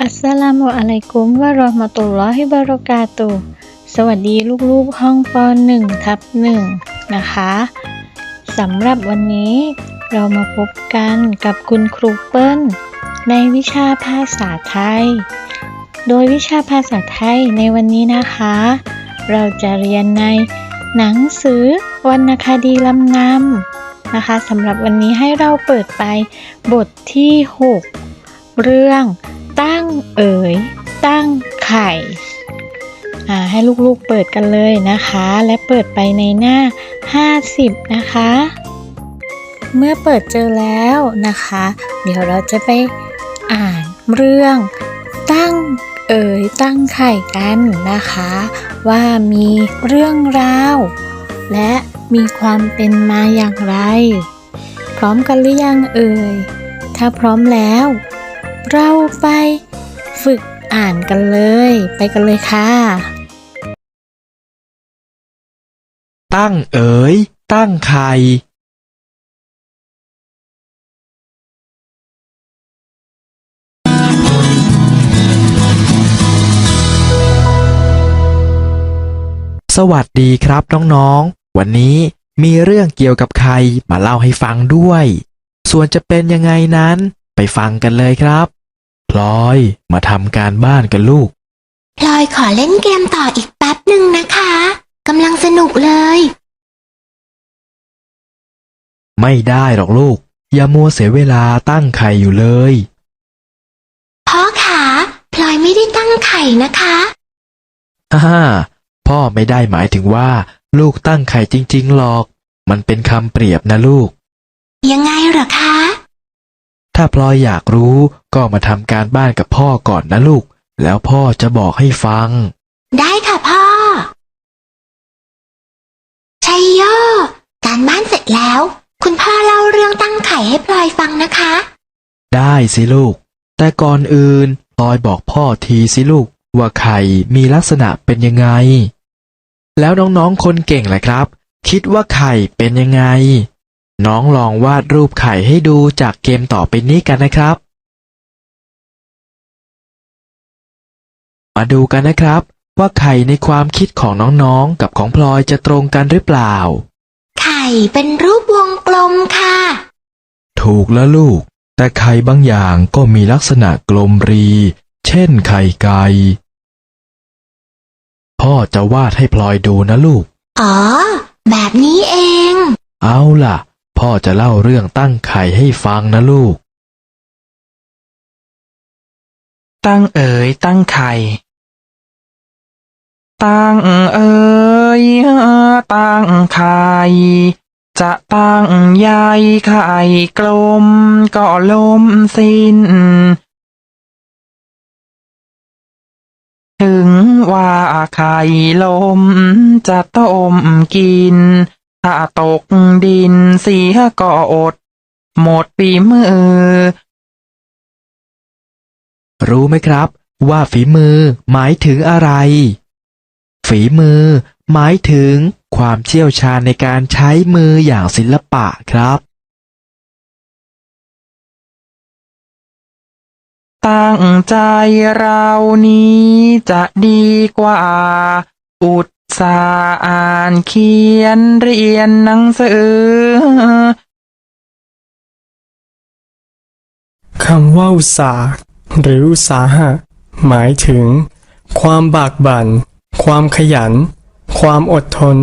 อัสสลามุอะลัยกุมวะเราะห์มะตุลลอฮิวะบะเราะกาตุ สวัสดีลูกๆห้องป .1 ทับ1นะคะสำหรับวันนี้เรามาพบกันกับคุณครูเปิ้ล ในวิชาภาษาไทย โดยวิชาภาษาไทยในวันนี้นะคะ เราจะเรียนในหนังสือวรรณคดีลำนำนะคะสำหรับวันนี้ให้เราเปิดไปบทที่ 6 เรื่อง ตั้งเอ๋ย ตั้งไข่ให้ลูกๆเปิดกันเลยนะคะ และเปิดไปในหน้า 50 นะคะ เมื่อเปิดเจอแล้วนะคะ เดี๋ยวเราจะไปอ่านเรื่องตั้งเอ๋ยตั้งไข่กันนะคะ ว่ามีเรื่องราว และมีความเป็นมาอย่างไร พร้อมกันหรือยังเอ่ย ถ้าพร้อมแล้ว เราไปฝึกอ่านกันเลย ไปกันเลยค่ะ ตั้งเอ๋ย ตั้งไข่สวัสดีครับน้องๆ วันนี้มีเรื่องเกี่ยวกับไข่มาเล่าให้ฟังด้วย ส่วนจะเป็นยังไงนั้น ฟังกันเลยครับ พลอยมาทำการบ้านกันลูก พลอยขอเล่นเกมต่ออีกแป๊บหนึ่งนะคะกำลังสนุกเลย ไม่ได้หรอกลูก อย่ามัวเสียเวลาตั้งไข่อยู่เลย พ่อขาพลอยไม่ได้ตั้งไข่นะคะฮ่าพ่อไม่ได้หมายถึงว่า ลูกตั้งไข่จริงๆหรอก มันเป็นคำเปรียบนะลูก ยังไงเหรอคะ ถ้าพลอยอยากรู้ก็มาทำการบ้านกับพ่อก่อนนะลูก แล้วพ่อจะบอกให้ฟัง ได้ค่ะพ่อ ชัยโย การบ้านเสร็จแล้ว คุณพ่อเล่าเรื่องตั้งไข่ให้พลอยฟังนะคะ ได้สิลูก แต่ก่อนอื่นพลอยบอกพ่อทีสิลูก ว่าไข่มีลักษณะเป็นยังไง แล้วน้องๆคนเก่งแหละครับ คิดว่าไข่เป็นยังไง น้องลองวาดรูปไข่ให้ดูจากเกมต่อไปนี้กันนะครับ มาดูกันนะครับ ว่าไข่ในความคิดของน้องๆ กับของพลอยจะตรงกันหรือเปล่า ไข่เป็นรูปวงกลมค่ะ ถูกแล้วลูก แต่ไข่บางอย่างก็มีลักษณะกลมรี เช่นไข่ไก่ พ่อจะวาดให้พลอยดูนะลูก อ๋อ แบบนี้เอง เอาล่ะ พ่อจะเล่าเรื่องตั้งไข่ให้ฟังนะลูก ตั้งเอ๋ยตั้งไข่ ตั้งเอ๋ยตั้งไข่ จะตั้งใยไข่กลมก็ล้มสิ้น ถึงว่าไข่ลมจะต้มกิน ถ้าตกดินเสียก็อด หมดปีมือ รู้ไหมครับ ว่าฝีมือหมายถึงอะไร ฝีมือหมายถึงความเชี่ยวชาญในการใช้มืออย่างศิลปะครับตั้งใจเรานี้จะดีกว่า อุต สาอ่านเขียนเรียนหนังสือ คำว่าอุตสาหหรืออุตสาหะ หมายถึง ความบากบั่น ความขยัน ความอดทน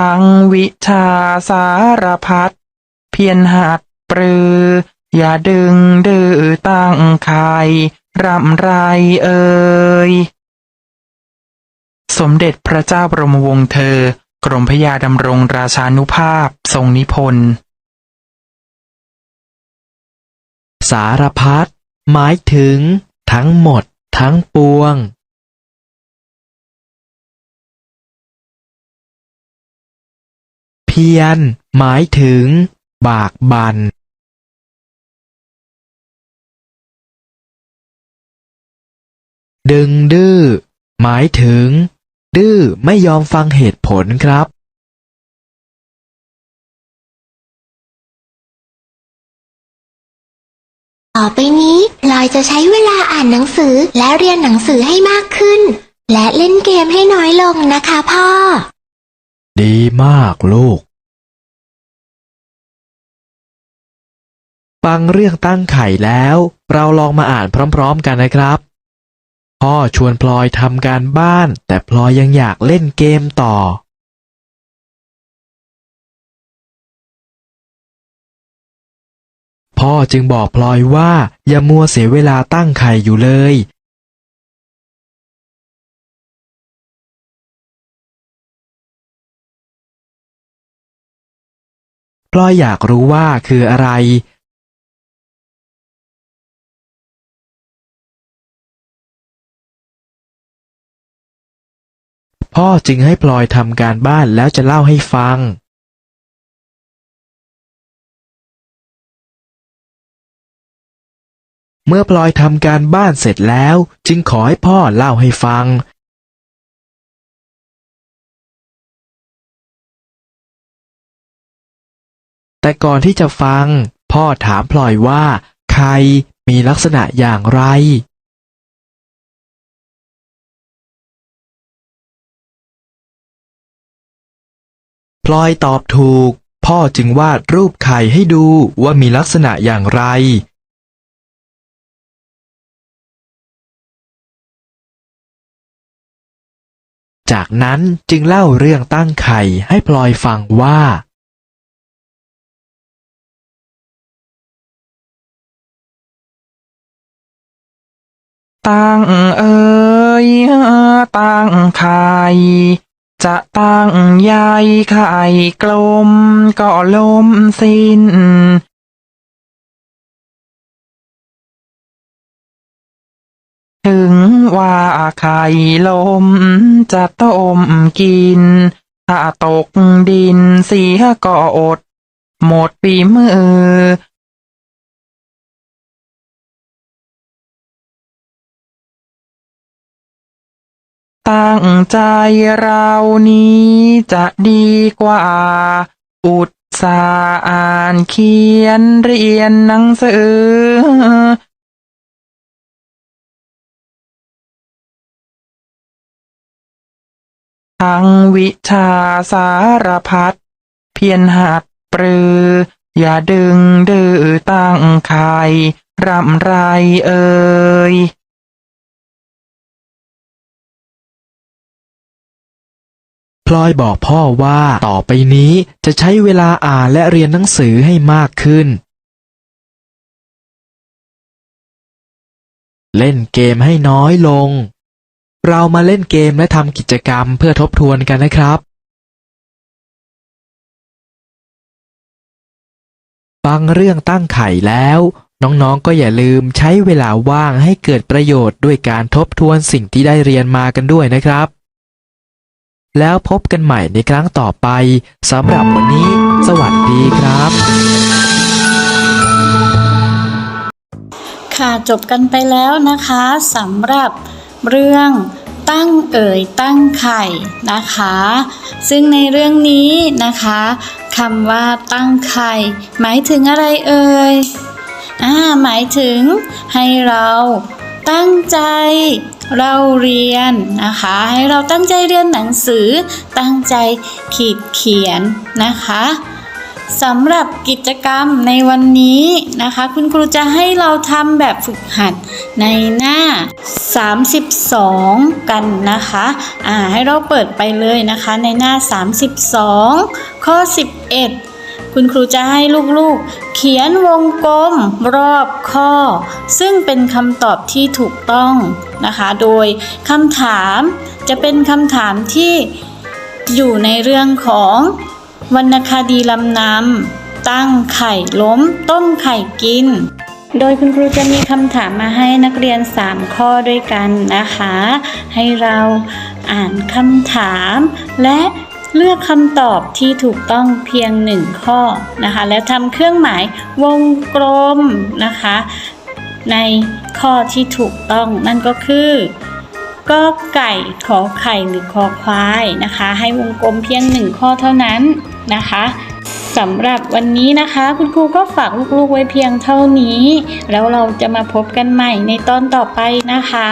ทั้งวิชาสารพัดเพียรหัดปรือ อย่าดึงดื้อตั้งใครรำไรเอ่ยสมเด็จพระเจ้าบรมวงศ์เธอ กรมพระยาดำรงราชานุภาพทรงนิพนธ์ สารพัดหมายถึง ทั้งหมด ทั้งปวง เพียรหมายถึง บากบัน่น ดึงดื้อ หมายถึง ดื้อไม่ยอมฟังเหตุผลครับ ต่อไปนี้พลอยจะใช้เวลาอ่านหนังสือและเรียนหนังสือให้มากขึ้น และเล่นเกมให้น้อยลงนะคะพ่อ ดีมากลูก ฟังเรื่องตั้งไข่แล้ว เราลองมาอ่านพร้อม ๆ กันนะครับ พ่อชวนพลอยทำการบ้าน แต่พลอยยังอยากเล่นเกมต่อ พ่อจึงบอกพลอยว่าอย่ามัวเสียเวลาตั้งไข่อยู่เลย พลอยอยากรู้ว่าคืออะไร พ่อจึงให้พลอยทำการบ้านแล้วจะเล่าให้ฟังเมื่อพลอยทำการบ้านเสร็จแล้ว จึงขอให้พ่อเล่าให้ฟัง แต่ก่อนที่จะฟัง พ่อถามพลอยว่าไข่มีลักษณะอย่างไร พลอยตอบถูก พ่อจึงวาดรูปไข่ให้ดูว่ามีลักษณะอย่างไร จากนั้นจึงเล่าเรื่องตั้งไข่ให้พลอยฟังว่า ตั้งเอ่ยตั้งไข่ จะตั้งใยไข่กลมก็ลมสิ้นถึงว่าไข่ลมจะต้มกิน ถ้าตกดินเสียก็อด หมดปีมือ ตั้งใจเรานี้จะดีกว่า อุตสาห์อ่านเขียนเรียนหนังสือทั้งวิชาสารพัดเพียรหัดปรือ อย่าดึงดื้อตั้งไข่รำไรเอ่ย พลอยบอกพ่อว่าต่อไปนี้จะใช้เวลาอ่านและเรียนหนังสือให้มากขึ้น เล่นเกมให้น้อยลง เรามาเล่นเกมและทำกิจกรรมเพื่อทบทวนกันนะครับฟังเรื่องตั้งไข่แล้ว น้องๆก็อย่าลืมใช้เวลาว่างให้เกิดประโยชน์ด้วยการทบทวนสิ่งที่ได้เรียนมากันด้วยนะครับ แล้วพบกันใหม่ในครั้งต่อไปสำหรับวันนี้ สวัสดีครับ ค่ะจบกันไปแล้วนะคะสำหรับเรื่องตั้งเอ่ยตั้งไข่นะคะ ซึ่งในเรื่องนี้นะคะคำว่าตั้งไข่ หมายถึงอะไรเอ่ยอ่าหมายถึงให้เราตั้งใจ เราเรียนนะคะ ให้เราตั้งใจเรียนหนังสือ ตั้งใจขีดเขียนนะคะสำหรับกิจกรรมในวันนี้นะคะ คุณครูจะให้เราทำแบบฝึกหัดในหน้า 32 กันนะคะอ่าให้เราเปิดไปเลยนะคะในหน้า 32 ข้อ 11 คุณครูจะให้ลูกๆ เขียนวงกลมรอบข้อ ซึ่งเป็นคำตอบที่ถูกต้องนะคะ โดยคำถามจะเป็นคำถามที่อยู่ในเรื่องของวรรณคดีลำนำตั้งไข่ล้ม ต้มไข่กิน โดยคุณครูจะมีคำถามมาให้นักเรียน 3 ข้อด้วยกันนะคะ ให้เราอ่านคำถามและ เลือกคำตอบที่ถูกต้องเพียง1ข้อนะคะ แล้วทำเครื่องหมายวงกลมนะคะ ในข้อที่ถูกต้องนั่นก็คือก็ไก่ขอไข่หรือคอควายนะคะ ให้วงกลมเพียงหนึ่งข้อเท่านั้นนะคะสำหรับวันนี้นะคะ คุณครูก็ฝากลูกๆไว้เพียงเท่านี้ แล้วเราจะมาพบกันใหม่ในตอนต่อไปนะคะ